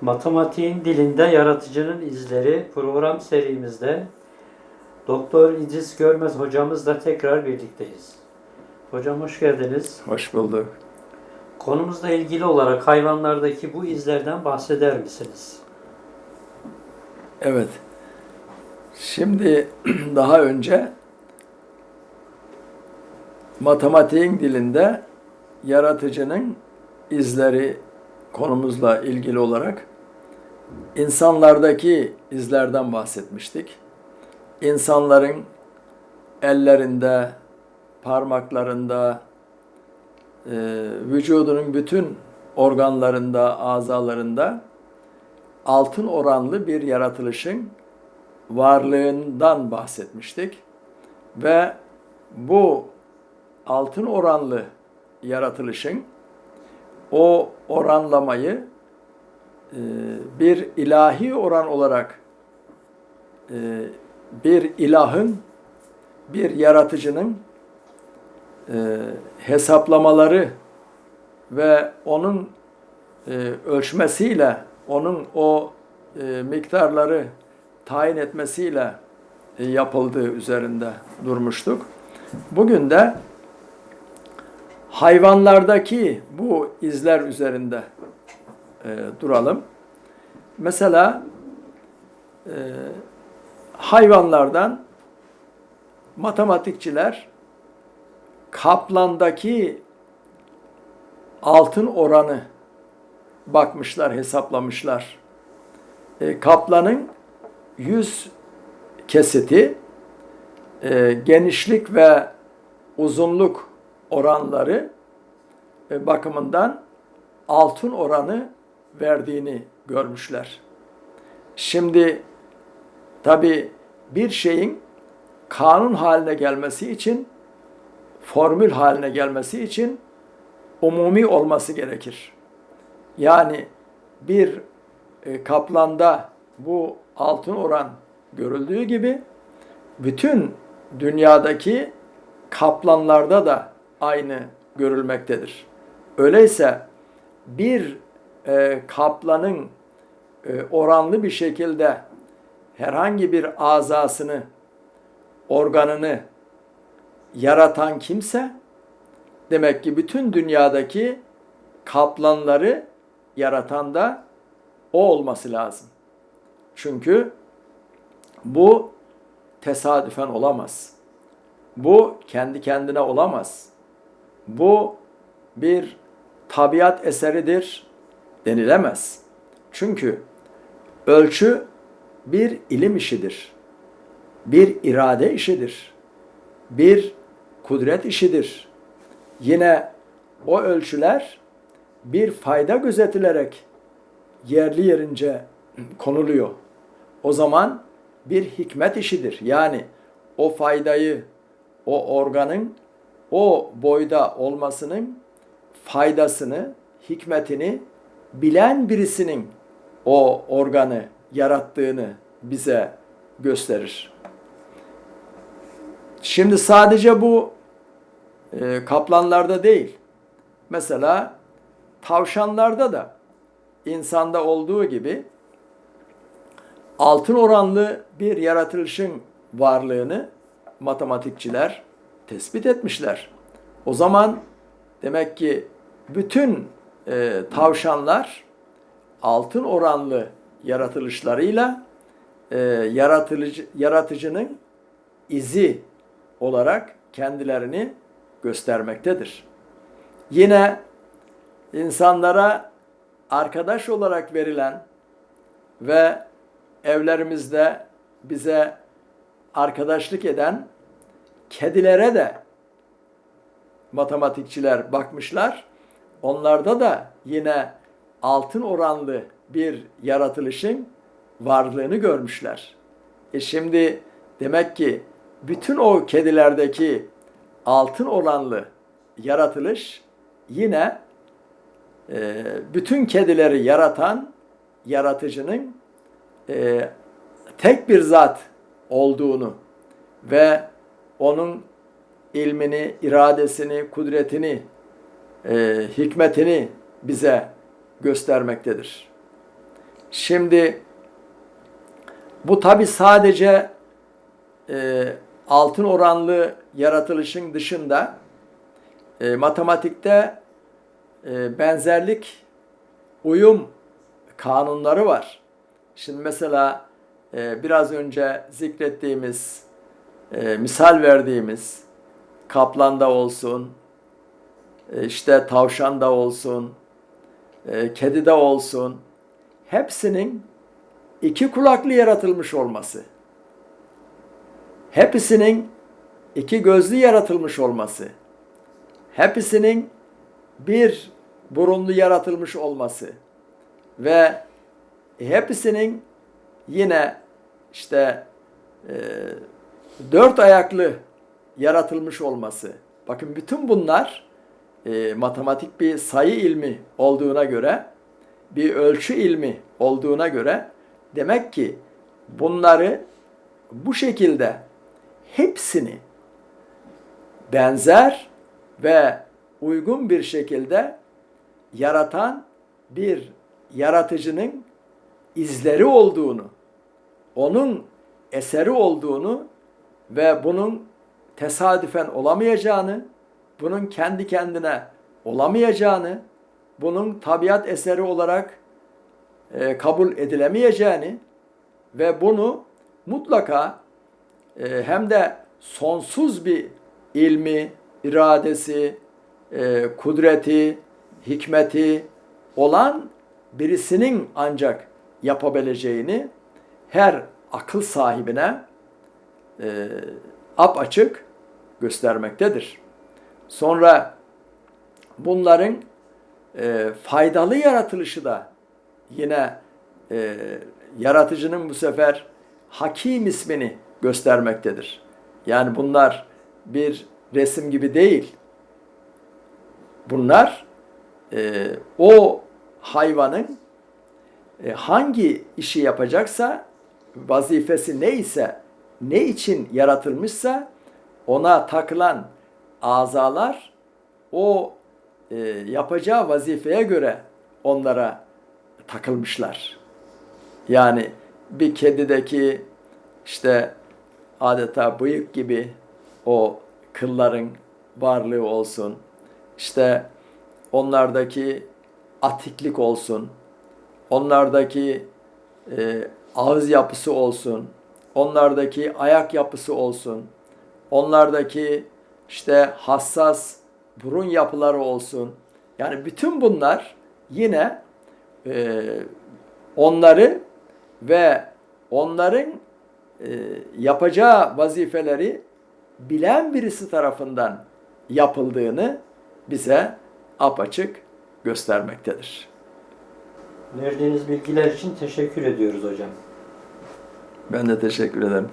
Matematiğin dilinde yaratıcının izleri program serimizde Doktor İdris Görmez hocamızla tekrar birlikteyiz. Hocam hoş geldiniz. Hoş bulduk. Konumuzla ilgili olarak hayvanlardaki bu izlerden bahseder misiniz? Evet. Şimdi daha önce matematiğin dilinde yaratıcının izleri konumuzla ilgili olarak insanlardaki izlerden bahsetmiştik. İnsanların ellerinde, parmaklarında, e, vücudunun bütün organlarında, azalarında altın oranlı bir yaratılışın varlığından bahsetmiştik. Ve bu altın oranlı yaratılışın o oranlamayı e, bir ilahi oran olarak e, bir ilahın, bir yaratıcının e, hesaplamaları ve onun ölçmesiyle, onun o miktarları tayin etmesiyle yapıldığı üzerinde durmuştuk. Bugün de hayvanlardaki bu izler üzerinde e, duralım. Mesela e, hayvanlardan matematikçiler kaplandaki altın oranı bakmışlar, hesaplamışlar. E, kaplanın yüz kesiti e, genişlik ve uzunluk oranları e, bakımından altın oranı verdiğini görmüşler. Şimdi tabi bir şeyin kanun haline gelmesi için, formül haline gelmesi için umumi olması gerekir. Yani bir e, kaplanda bu altın oran görüldüğü gibi bütün dünyadaki kaplanlarda da aynı görülmektedir. Öyleyse bir e, kaplanın e, oranlı bir şekilde herhangi bir azasını, organını yaratan kimse demek ki bütün dünyadaki kaplanları yaratan da o olması lazım. Çünkü bu tesadüfen olamaz. Bu kendi kendine olamaz. Bu bir tabiat eseridir denilemez. Çünkü ölçü bir ilim işidir. Bir irade işidir. Bir kudret işidir. Yine o ölçüler bir fayda gözetilerek yerli yerince konuluyor. O zaman bir hikmet işidir. Yani o faydayı, o organın o boyda olmasının faydasını, hikmetini bilen birisinin o organı yarattığını bize gösterir. Şimdi sadece bu e, kaplanlarda değil. Mesela tavşanlarda da insanda olduğu gibi altın oranlı bir yaratılışın varlığını matematikçiler tespit etmişler. O zaman demek ki bütün e, tavşanlar altın oranlı yaratılışlarıyla e, yaratıcı, yaratıcının izi olarak kendilerini göstermektedir. Yine insanlara arkadaş olarak verilen ve evlerimizde bize arkadaşlık eden kedilere de matematikçiler bakmışlar. Onlarda da yine altın oranlı bir yaratılışın varlığını görmüşler. E şimdi demek ki bütün o kedilerdeki altın oranlı yaratılış yine e, bütün kedileri yaratan yaratıcının e, tek bir zat olduğunu ve onun ilmini, iradesini, kudretini, e, hikmetini bize göstermektedir. Şimdi bu tabi sadece e, altın oranlı yaratılışın dışında e, matematikte e, benzerlik uyum kanunları var. Şimdi mesela e, biraz önce zikrettiğimiz, e, misal verdiğimiz kaplanda olsun, e, işte tavşanda olsun, e, kedide olsun, hepsinin iki kulaklı yaratılmış olması, hepsinin iki gözlü yaratılmış olması, hepsinin bir burunlu yaratılmış olması ve hepsinin yine işte e, dört ayaklı yaratılmış olması. Bakın bütün bunlar e, matematik bir sayı ilmi olduğuna göre, bir ölçü ilmi olduğuna göre demek ki bunları bu şekilde hepsini benzer ve uygun bir şekilde yaratan bir yaratıcının izleri olduğunu, onun eseri olduğunu ve bunun tesadüfen olamayacağını, bunun kendi kendine olamayacağını, bunun tabiat eseri olarak e, kabul edilemeyeceğini ve bunu mutlaka e, hem de sonsuz bir ilmi, iradesi, e, kudreti, hikmeti olan birisinin ancak yapabileceğini her akıl sahibine e, apaçık göstermektedir. Sonra bunların e, faydalı yaratılışı da yine e, yaratıcının bu sefer hakim ismini göstermektedir. Yani bunlar bir resim gibi değil. Bunlar e, o hayvanın e, hangi işi yapacaksa vazifesi neyse ne için yaratılmışsa ona takılan azalar o e, yapacağı vazifeye göre onlara takılmışlar. Yani bir kedideki işte adeta bıyık gibi o kılların varlığı olsun. İşte onlardaki atiklik olsun. Onlardaki e, ağız yapısı olsun. Onlardaki ayak yapısı olsun. Onlardaki işte hassas burun yapıları olsun. Yani bütün bunlar yine e, onları ve onların e, yapacağı vazifeleri bilen birisi tarafından yapıldığını bize apaçık göstermektedir. Verdiğiniz bilgiler için teşekkür ediyoruz hocam. Ben de teşekkür ederim.